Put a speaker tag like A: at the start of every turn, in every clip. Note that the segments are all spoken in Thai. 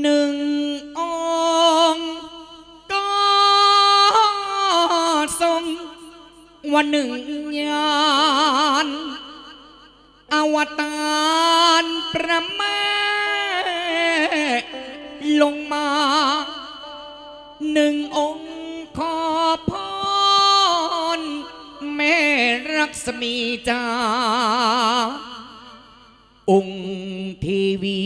A: หนึ่งองค์ก็ทรงวันหนึ่งยานอวตารประแม่ลงมา หนึ่งองค์ขอพรแม่รักษมีจาองค์ทีวี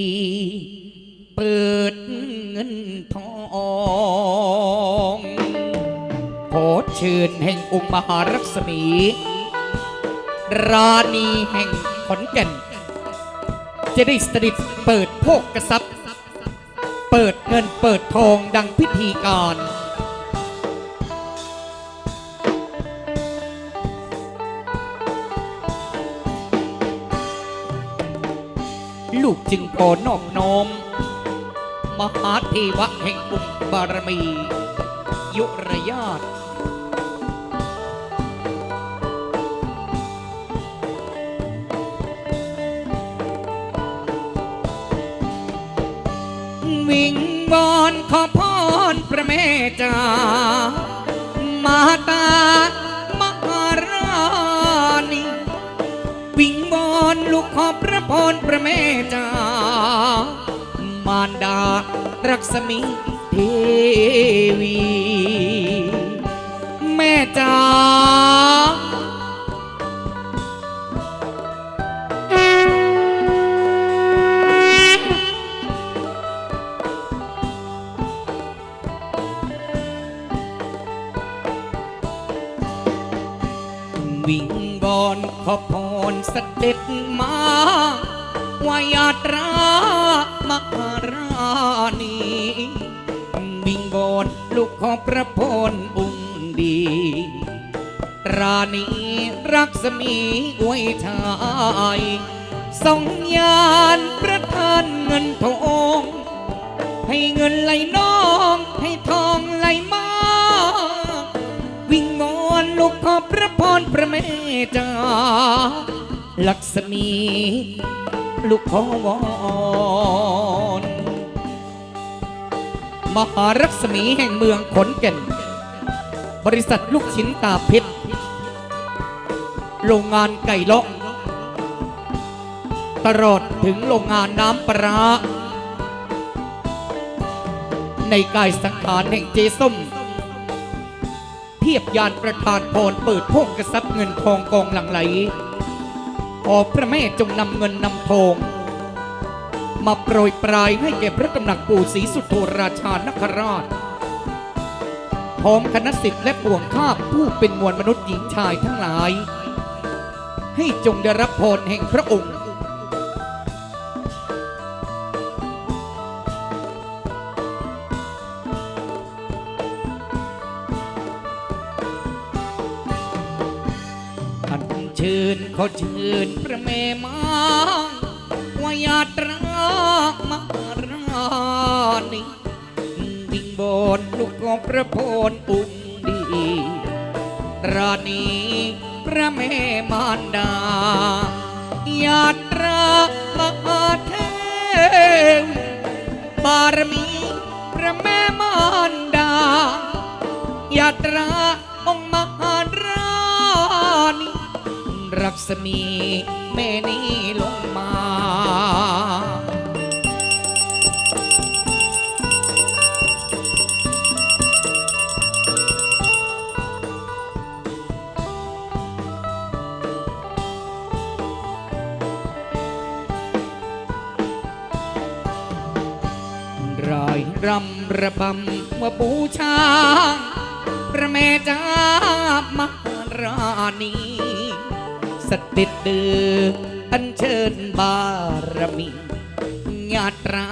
A: ชิญแห่งองค์มหารักษมี ราณีแห่งขอนแก่นจะได้สถิตเปิดโภกกระซับเปิดเงินเปิดทองดังพิธีการลูกจึงขอนอบน้อม มหาเทวะแห่งบุญบารมี ยุระยาต วอนขอพรพระแม่จ้ามาตามหาราณีวิงบอนลูกขอบพระพรพระแม่จ้ามารดารักษมีเทวี แม่จ้า ขอพระพรองค์ดี ราณีรักษมีอวยชายทรงยานประทานเงินทองให้เงินไหลน้อง ให้ทองไหลมา วิ่งมอนลูกขอพระพรพระแม่จ้าลักษมี ลูกขอวอน มหารักษมีแห่งเมืองขนแก่น บริษัทลูกชิ้นตาเพชรโรงงานไก่เลาะตลอดถึงโรงงานน้ำปลาในกายสังขารแห่งเจส้ม เทียบยานประธานพรเปิดโพกกระซับเงินทองกองหลังไหลขอพระแม่จงนำเงินนำทอง มาโปรยปลายให้แก่พระตำหนักปู่ศรีสุโธราชานคราช พร้อมคณะสิทธิ์และปวงข้าผู้เป็นมวลมนุษย์หญิงชายทั้งหลาย ให้จงได้รับพรแห่งพระองค์อันเชิญขอเชิญพระแม่มาวายา บนลูกของพระโพรองค์ดีราณีพระแม่มารดายาตรามหาเทวบารมีพระแม่มารดายาตราองค์มหาราณีรักษมีแม่นี้ลงมา รายรำระบำว่าบูชา พระแม่จ้ามหาราณีสติดเดืออันเชิญบารมีญาตรา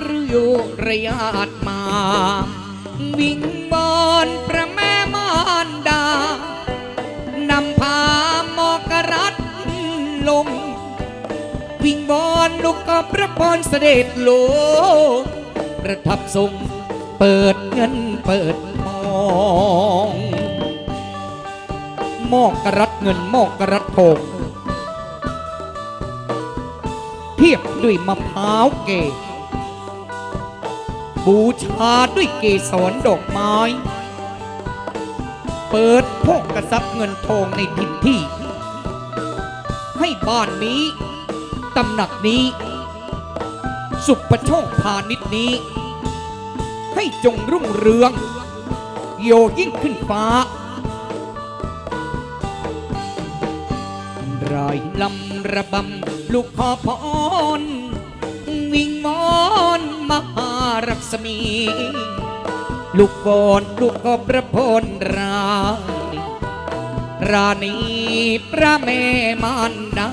A: หรือโยระยาตมา วิ่งบอนพระแม่มารดานำพามอกรัฐลง วิ่งบอนลูกกอบพระพรเสด็จลง ประทับทรงเปิดเงินเปิดทองมอกกรัดเงินมอกกรัดทองเทียบด้วยมะพร้าวเกบูชาด้วยเกสรดอกไม้ เปิดโภกกระซับเงินทองในทินที่ ให้บ้านนี้ตำหนักนี้ สุปโชคพาณิชย์นี้ ให้จงรุ่งเรือง โยยิ่งขึ้นฟ้า รายลำระบำ ลูกขอพร วิงวอนมหารักษมี ลูกบอนลูกก็ประพลราณีราณีพระแม่มารดา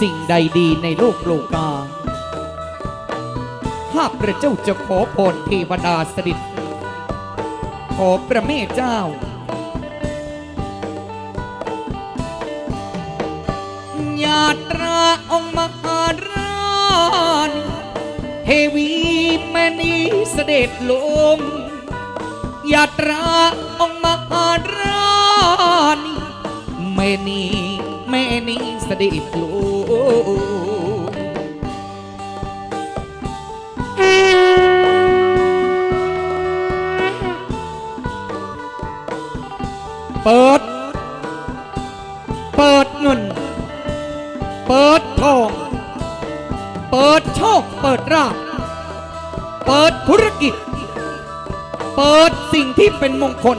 A: สิ่งใดดีในโลกโลกา ถ้าพระเจ้าจะขอพรเทวดาสดิษฐ์ขอพระแม่เจ้า ญาตราองค์มหาราชเทวีแม่นีเสด็จลงญาตราองค์มหาราชแม่นี แม่นี้เสด็จลงเปิด เปิดเงิน เปิดทอง เปิดโชค เปิดราบเปิดธุรกิจ เปิดสิ่งที่เป็นมงคล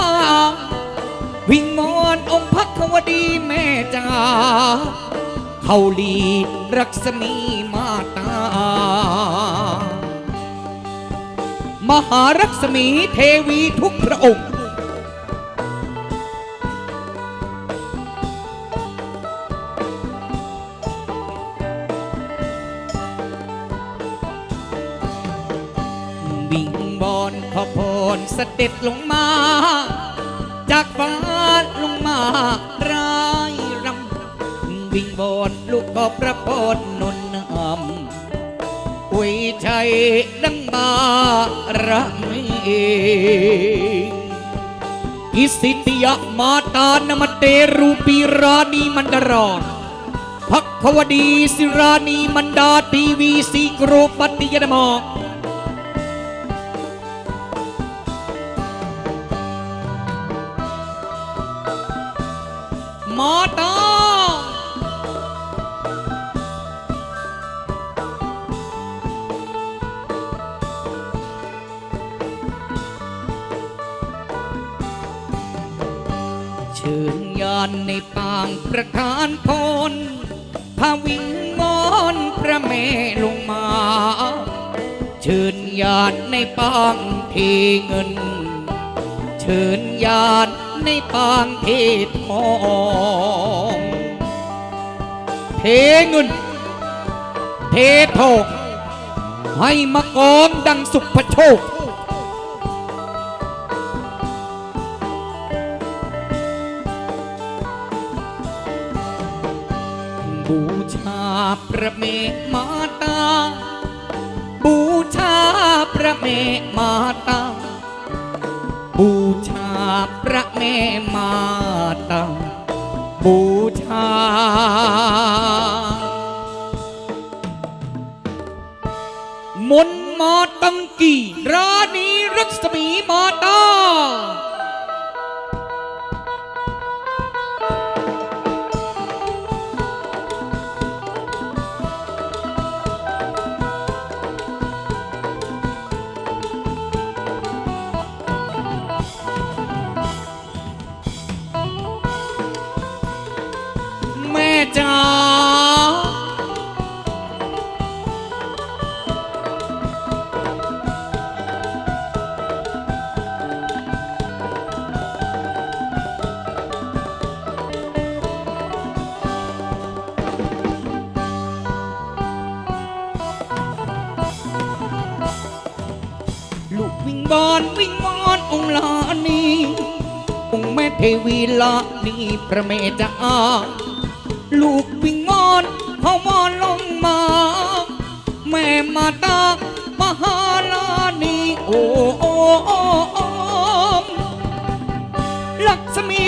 A: วิงวอนอพรพระแม่จ้ามาตารักษมีลงมาวิงวองค์พระควดีแม่จ้าเขาลีรักษมีมาตา มหารักษมีเทวีทุกพระองค์วิ่งบอนขอพรเสด็จลงมา วิ่งบอนลูกขอพระพรนนนำอวยชัยดังบารมีอิสิติยมาตานมเตรูปีรานีมันดารอนพักควดีสิรานีมันดาทีวีสีกรปฏิยนมอกมา ชิญยานในปางประธานพรพาวิงวอนพระแม่ลงมาเชิญญาติในปางเทเงินเชิญญาติในปางเททองเทเงิน เททองให้มากองดังสุภโชคาพระเมมาตา บูชาพระเมมาตา บูชาพระแม่มาตา บูชา มนต์มาตังกีราณีรัศมีมา บอนวิงวอนองค์ลานีองค์แม่เทวีลานีพระเมจาลูกวิงวอนเขาวอนลงมา แม่มาตามหาลานีโอโอ้โอ้โอ้ลักษมี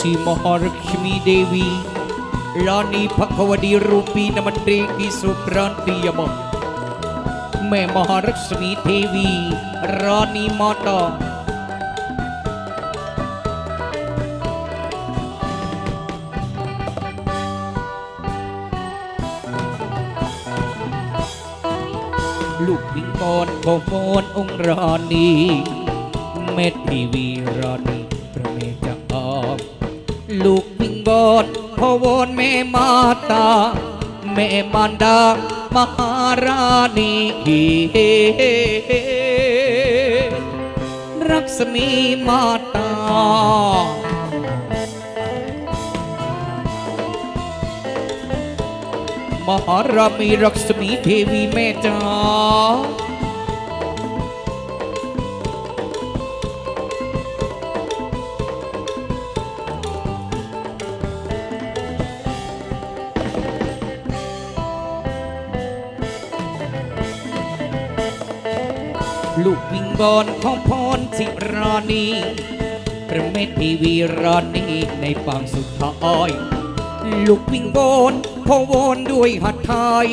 A: శ్రీ మహాలక్ష్మీ దేవి రాణి భగవది రూపీ నమండ్రేకి సుభ్రాంతియమ మే మహాలక్ష్మీ దేవి రాణి మాత ลูกบิงกอนบอมอนองค์ราณีเม็ดทีวีราณี ลูกวิงกอนขอวอนแม่มาตา แม่มารดามหาราณีรักษมีมาตา มหารามีรักษมีเทวีแม่จ้า ลูกวิงบอนของพรสิรานีพระเมตทีวีรานีในปางสุดท้ายลูกวิ่งโวนพอวนด้วยหัดไทย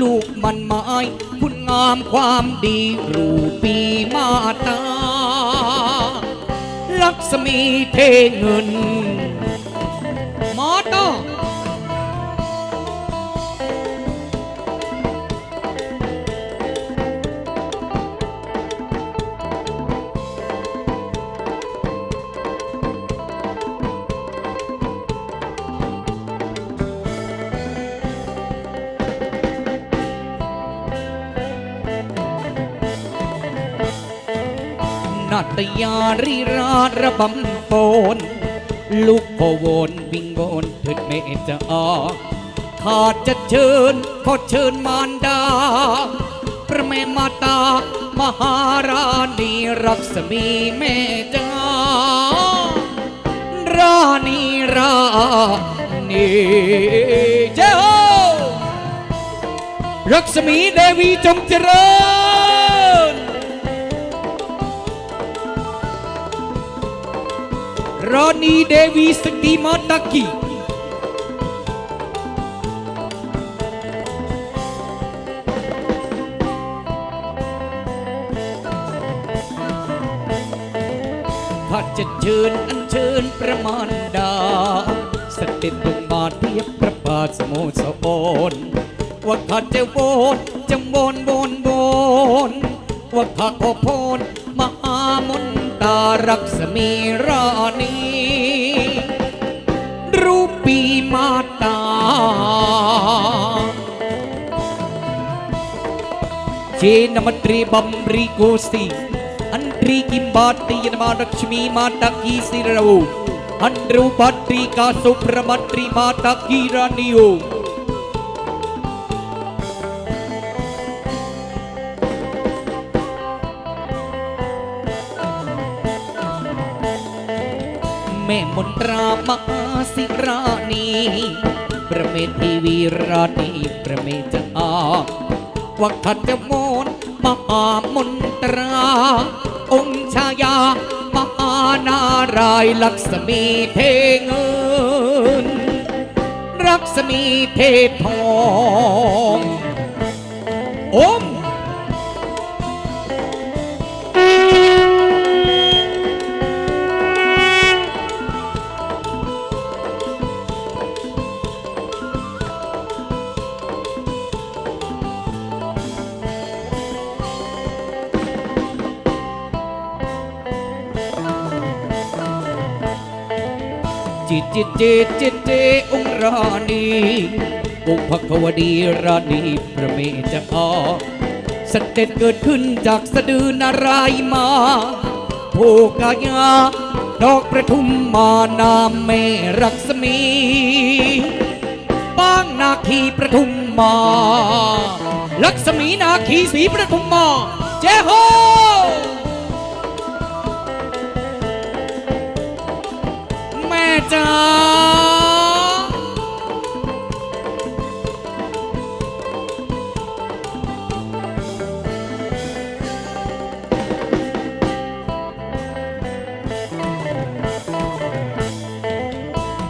A: ลูกมันไม้คุณงามความดีรูปีมาตาลักษมีเทเงิน ตยารีราชระบำโปนลูกพ่อโวนวิ่งโวนถิดเมตจะอาขาดจะเชิญขอเชิญมารดา พระแม่มาตามหาราณีรักษมีแม่จ้าราณีราณีเจ้ารักษมีเดวีจงเจริญ ราณีเดวีสติมาตากีข้าจะเชิญอันเชิญประมาณดาเสด็จลงมาเทียบพระบาทสโมสรว่าข้าจะโวนจะโวนโวนโวนว่าข้าขอพร นตารักษมีราณีรูปีมาตาเจนมต มรีโกสีอันตรีกิมบาตีนมาลักษมีมาตากีสิเราอันรูปัตรีกาสุพระมัตรีมาตากีรานิโอแม่มนตรามาสิรานีประเมทีวีรานีประเมจอาวักขัดจะมนมหามนตรา องค์ชายามหานารายลักษมีเทเงินรักษมีเททอง จิตจิตเจเจตเจองค์ราณีองค์พระควดีราณีพระเมจาเสด็จเกิดขึ้นจากสะดือนารายณ์มาโภกายาดอกประทุมมานามเมรักษมีบางนาคีประทุมมาลักษมีนาคีสีประทุมมาเจโฮ จ๋า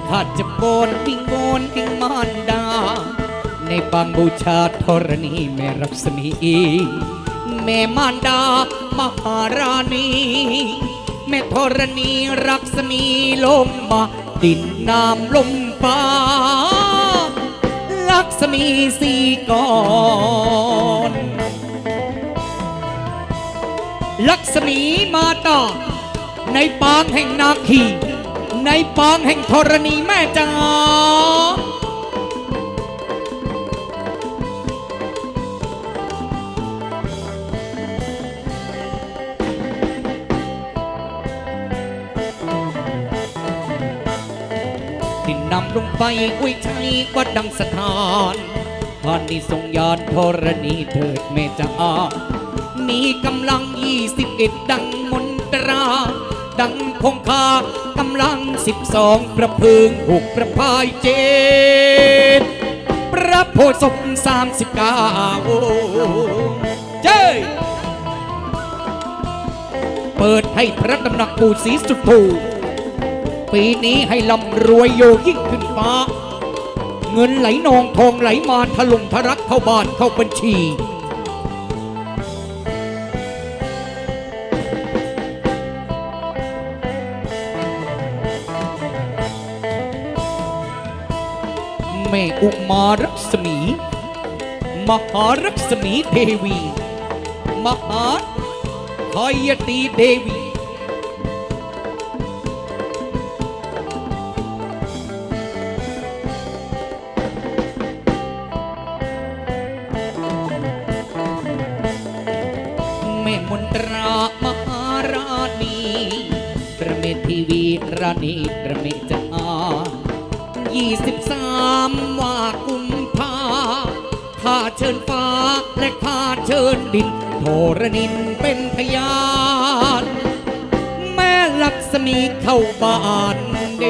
A: ข้าจะโกนดิ้งโกนดิ้งมารดา ในบางบูชาธรณีแม่รักษมีแม่มารดามหาราณีแม่ธรณีรักษมีลมมา ดินน้ำลมฟ้า ลักษมีสีก่อนลักษมีมาตาในปางแห่งนาคี ในปางแห่งธรณีแม่จ๋า ลงไปอุ้ยชัยวัดดังสถานพานนี้ทรงยานธรณีเถิดเมจ้ามีกำลังยี่สิบเอ็ดดังมนตรา ดังคงคากำลังสิบสองประพึงหกประพายเจ็ดพระโพธิ์ศพสามสิบเก้าเจ้เปิดให้พระตำหนักปู่ศรีสุดโธ ปีนี้ให้ลำรวยโยยิ่งขึ้นฟ้า เงินไหลนองทองไหลมาถล่มทะลักเข้าบ้านเข้าบัญชีแม่อุมารักษมี มหารักษมีเทวี มหาทายตีเดวี ณีประเมจายี่สิบสามว่ากุมภาข้าเชิญฟ้าและข้าเชิญดินโทรนินเป็นพยานแม่ลักษมีเข้าบ้านเด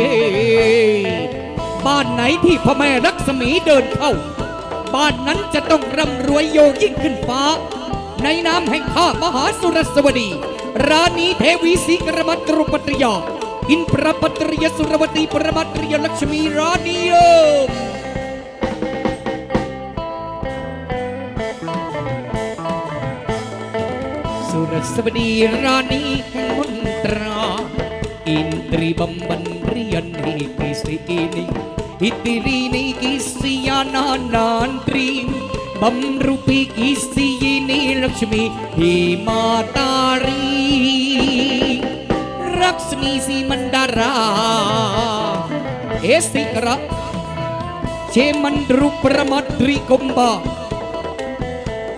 A: บ้านไหนที่พ่อแม่ลักษมีเดินเข้า บ้านนั้นจะต้องร่ำรวยโยยิ่งขึ้นฟ้า ในนามแห่งข้ามหาสุรสวดีราณีเทวีสีกรมัตรุปตริยาอินทรปตริยสุรวตีปรมัตริยลักษมีราณีเอิมสุรสวดีราณีแห่งมนตราอินทรีบัมบันเรียนนิกิสินิอิติรีนิกิสิยา นานานตรีบัมรุปิกิสิยินีลักษมีหิม లక్ష్మీ సీమండరా ఏ స్థికర చేమండ్రు ప్రమద్రి కుంభ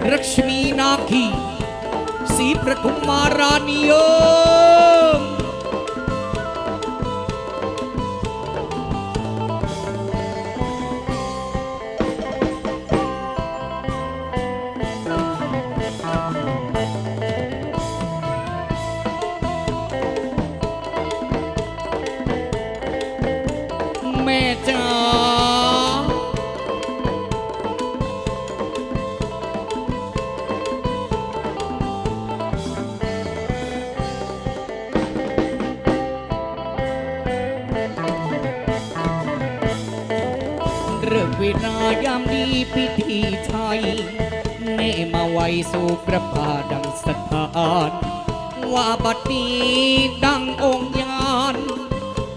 A: లక్ష్మీ నాఖి శ్రీ ప్రకుమారాణియో เริ่มเวลายามดีพิธีไทยเน่มาไว้สู่ประพาดังสถานว่าบัดนี้ดังองค์ยาน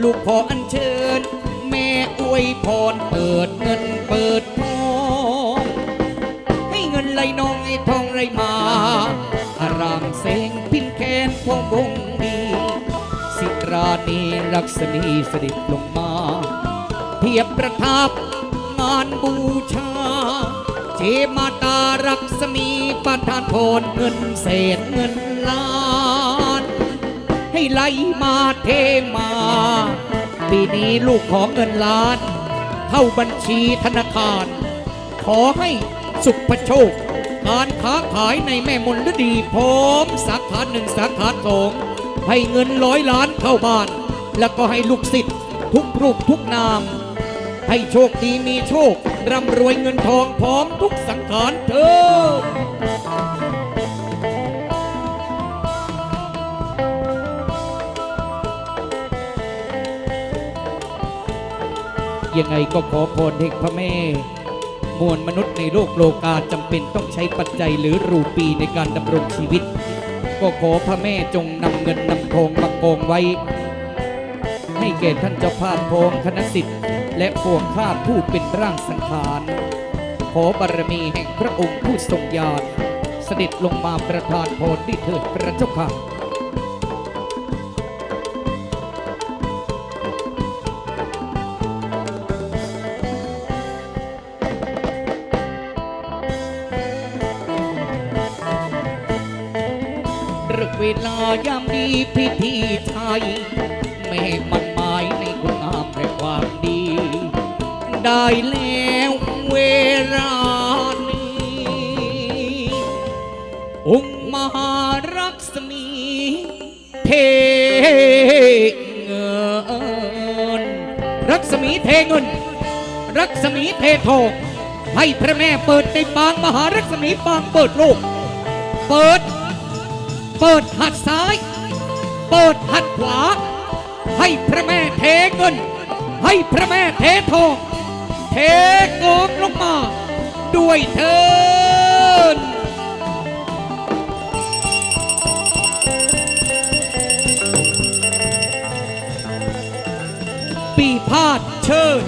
A: ลูกขออัญเชิญ แม่อวยพรเปิดเงินเปิดทองให้เงินไหลนองให้ทองไหลมาอารามเสงพินแคนพวงวงดีสิตรานีลักษณีสด็จลงมา เทียบประทับ บูชาเจมาตารักษมีประทานพรเงินเศษเงินล้าน ให้ไหลมาเทมา ปีนี้ลูกของเงินล้าน เข้าบัญชีธนาคาร ขอให้สุขโชค การค้าขายในแม่มนฤดีพร้อมสาขาหนึ่งสาขาสองให้เงินร้อยล้านเข้าบ้าน แล้วก็ให้ลูกศิษย์ทุกรูปทุกนาม ให้โชคดีมีโชค ร่ำรวยเงินทองพร้อมทุกสังขารเธอยังไงก็ขอพรให้พระแม่ มวลมนุษย์ในโลกโลกาจำเป็นต้องใช้ปัจจัยหรือรูปีในการดำรงชีวิต ก็ขอพระแม่จงนำเงินนำทองมากองไว้ ให้แก่ท่านเจ้าภาพพร้อมคณะสิทธิ์ และพวงข้าผู้เป็นร่างสังขาร ขอบารมีแห่งพระองค์ผู้ทรงญาณเสด็จลงมาประทานพรด้เถิดพระเจ้าค่ะเวลายามดีพิธีไทย ได้แล้วเวลานี้องค์มหารักษมีเทเงิน รักษมีเทเงิน รักษมีเททองให้พระแม่เปิดในปางมหารักษมีปางเปิดโลก เปิด เปิดหัดซ้าย เปิดหัดขวา ให้พระแม่เทเงิน ให้พระแม่เททอง กอกลงมา ด้วยเถินปีพาดเชิญ